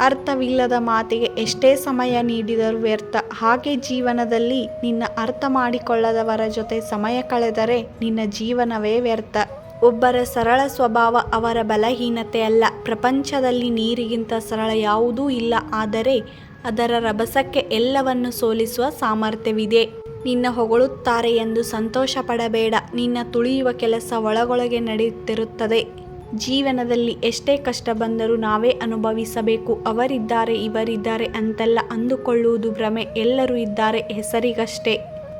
ಅರ್ಥವಿಲ್ಲದ ಮಾತಿಗೆ ಎಷ್ಟೇ ಸಮಯ ನೀಡಿದರೂ ವ್ಯರ್ಥ. ಹಾಗೆ ಜೀವನದಲ್ಲಿ ನಿನ್ನ ಅರ್ಥ ಮಾಡಿಕೊಳ್ಳದವರ ಜೊತೆ ಸಮಯ ಕಳೆದರೆ ನಿನ್ನ ಜೀವನವೇ ವ್ಯರ್ಥ. ಒಬ್ಬರ ಸರಳ ಸ್ವಭಾವ ಅವರ ಬಲಹೀನತೆ ಅಲ್ಲ ಪ್ರಪಂಚದಲ್ಲಿ ನೀರಿಗಿಂತ ಸರಳ ಯಾವುದೂ ಇಲ್ಲ. ಆದರೆ ಅದರ ರಭಸಕ್ಕೆ ಎಲ್ಲವನ್ನು ಸೋಲಿಸುವ ಸಾಮರ್ಥ್ಯವಿದೆ. ನಿನ್ನ ಹೊಗಳುತ್ತಾರೆ ಎಂದು ಸಂತೋಷ ಪಡಬೇಡ ನಿನ್ನ ತುಳಿಯುವ ಕೆಲಸ ಒಳಗೊಳಗೆ ನಡೆಯುತ್ತಿರುತ್ತದೆ. ಜೀವನದಲ್ಲಿ ಎಷ್ಟೇ ಕಷ್ಟ ಬಂದರೂ ನಾವೇ ಅನುಭವಿಸಬೇಕು. ಅವರಿದ್ದಾರೆ, ಇವರಿದ್ದಾರೆ ಅಂತೆಲ್ಲ ಅಂದುಕೊಳ್ಳುವುದು ಭ್ರಮೆ. ಎಲ್ಲರೂ ಇದ್ದಾರೆ ಹೆಸರಿಗಷ್ಟೇ.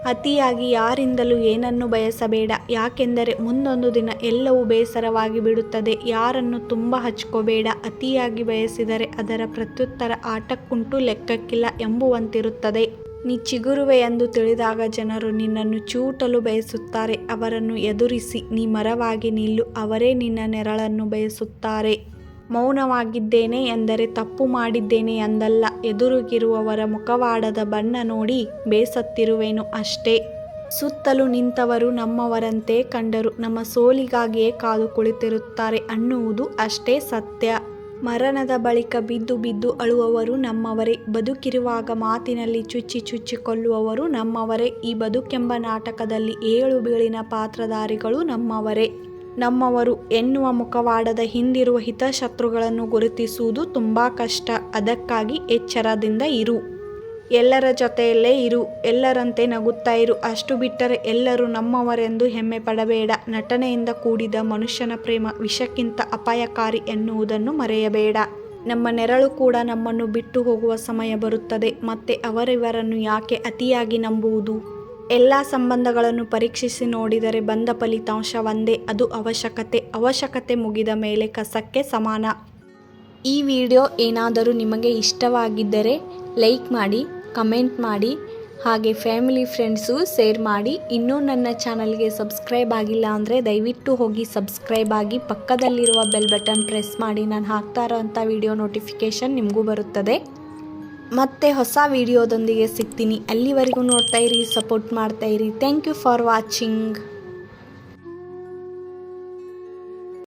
ಅತಿಯಾಗಿ ಯಾರಿಂದಲೂ ಏನನ್ನು ಬಯಸಬೇಡ. ಯಾಕೆಂದರೆ ಮುಂದೊಂದು ದಿನ ಎಲ್ಲವೂ ಬೇಸರವಾಗಿ ಬಿಡುತ್ತದೆ. ಯಾರನ್ನು ತುಂಬ ಹಚ್ಕೋಬೇಡ. ಅತಿಯಾಗಿ ಬಯಸಿದರೆ ಅದರ ಪ್ರತ್ಯುತ್ತರ ಆಟಕ್ಕುಂಟು ಲೆಕ್ಕಕ್ಕಿಲ್ಲ ಎಂಬುವಂತಿರುತ್ತದೆ. ನೀ ಚಿಗುರುವೆ ಎಂದು ತಿಳಿದಾಗ ಜನರು ನಿನ್ನನ್ನು ಚೂಟಲು ಬಯಸುತ್ತಾರೆ, ಅವರನ್ನು ಎದುರಿಸಿ ನೀ ಮರವಾಗಿ ನಿಲ್ಲು, ಅವರೇ ನಿನ್ನ ನೆರಳನ್ನು ಬಯಸುತ್ತಾರೆ. ಮೌನವಾಗಿದ್ದೇನೆ ಎಂದರೆ ತಪ್ಪು ಮಾಡಿದ್ದೇನೆ ಎಂದಲ್ಲ ಎದುರಿಗಿರುವವರ ಮುಖವಾಡದ ಬಣ್ಣ ನೋಡಿ ಬೇಸತ್ತಿರುವೆನು ಅಷ್ಟೇ. ಸುತ್ತಲೂ ನಿಂತವರು ನಮ್ಮವರಂತೆ ಕಂಡರು, ನಮ್ಮ ಸೋಲಿಗಾಗಿಯೇ ಕಾದು ಕುಳಿತಿರುತ್ತಾರೆ ಅನ್ನುವುದು ಅಷ್ಟೇ ಸತ್ಯ. ಮರಣದ ಬಳಿಕ ಬಿದ್ದು ಬಿದ್ದು ಅಳುವವರು ನಮ್ಮವರೇ. ಬದುಕಿರುವಾಗ ಮಾತಿನಲ್ಲಿ ಚುಚ್ಚಿ ಚುಚ್ಚಿ ಕೊಲ್ಲುವವರು ನಮ್ಮವರೇ. ಈ ಬದುಕೆಂಬ ನಾಟಕದಲ್ಲಿ ಏಳು ಬೀಳಿನ ಪಾತ್ರಧಾರಿಗಳು ನಮ್ಮವರೇ. ನಮ್ಮವರು ಎನ್ನುವ ಮುಖವಾಡದ ಹಿಂದಿರುವ ಹಿತಶತ್ರುಗಳನ್ನು ಗುರುತಿಸುವುದು ತುಂಬ ಕಷ್ಟ. ಅದಕ್ಕಾಗಿ ಎಚ್ಚರದಿಂದ ಇರು. ಎಲ್ಲರ ಜೊತೆಯಲ್ಲೇ ಇರು, ಎಲ್ಲರಂತೆ ನಗುತ್ತಾ ಇರು. ಅಷ್ಟು ಬಿಟ್ಟರೆ ಎಲ್ಲರೂ ನಮ್ಮವರೆಂದು ಹೆಮ್ಮೆ ಪಡಬೇಡ. ನಟನೆಯಿಂದ ಕೂಡಿದ ಮನುಷ್ಯನ ಪ್ರೇಮ ವಿಷಕ್ಕಿಂತ ಅಪಾಯಕಾರಿ ಎನ್ನುವುದನ್ನು ಮರೆಯಬೇಡ. ನಮ್ಮ ನೆರಳು ಕೂಡ ನಮ್ಮನ್ನು ಬಿಟ್ಟು ಹೋಗುವ ಸಮಯ ಬರುತ್ತದೆ. ಮತ್ತೆ ಅವರಿವರನ್ನು ಯಾಕೆ ಅತಿಯಾಗಿ ನಂಬುವುದು? ಎಲ್ಲ ಸಂಬಂಧಗಳನ್ನು ಪರೀಕ್ಷಿಸಿ ನೋಡಿದರೆ ಬಂದ ಫಲಿತಾಂಶ ಒಂದೇ. ಅದು ಅವಶ್ಯಕತೆ. ಅವಶ್ಯಕತೆ ಮುಗಿದ ಮೇಲೆ ಕಸಕ್ಕೆ ಸಮಾನ. ಈ ವಿಡಿಯೋ ಏನಾದರೂ ನಿಮಗೆ ಇಷ್ಟವಾಗಿದ್ದರೆ ಲೈಕ್ ಮಾಡಿ ಕಮೆಂಟ್ ಮಾಡಿ, ಹಾಗೆ ಫ್ಯಾಮಿಲಿ ಫ್ರೆಂಡ್ಸು ಶೇರ್ ಮಾಡಿ. ಇನ್ನೂ ನನ್ನ ಚಾನಲ್ಗೆ ಸಬ್ಸ್ಕ್ರೈಬ್ ಆಗಿಲ್ಲ ಅಂದರೆ ದಯವಿಟ್ಟು ಹೋಗಿ ಸಬ್ಸ್ಕ್ರೈಬ್ ಆಗಿ, ಪಕ್ಕದಲ್ಲಿರುವ ಬೆಲ್ ಬಟನ್ ಪ್ರೆಸ್ ಮಾಡಿ. ನಾನು ಹಾಕ್ತಾ ಇರೋಂಥ ವಿಡಿಯೋ ನೋಟಿಫಿಕೇಷನ್ ನಿಮಗೂ ಬರುತ್ತದೆ. ಮತ್ತೆ ಹೊಸ ವಿಡಿಯೋದೊಂದಿಗೆ ಸಿಗ್ತೀನಿ. ಅಲ್ಲಿವರೆಗೂ ನೋಡ್ತಾ ಇರಿ, ಸಪೋರ್ಟ್ ಮಾಡ್ತಾ ಇರಿ. Thank you for watching.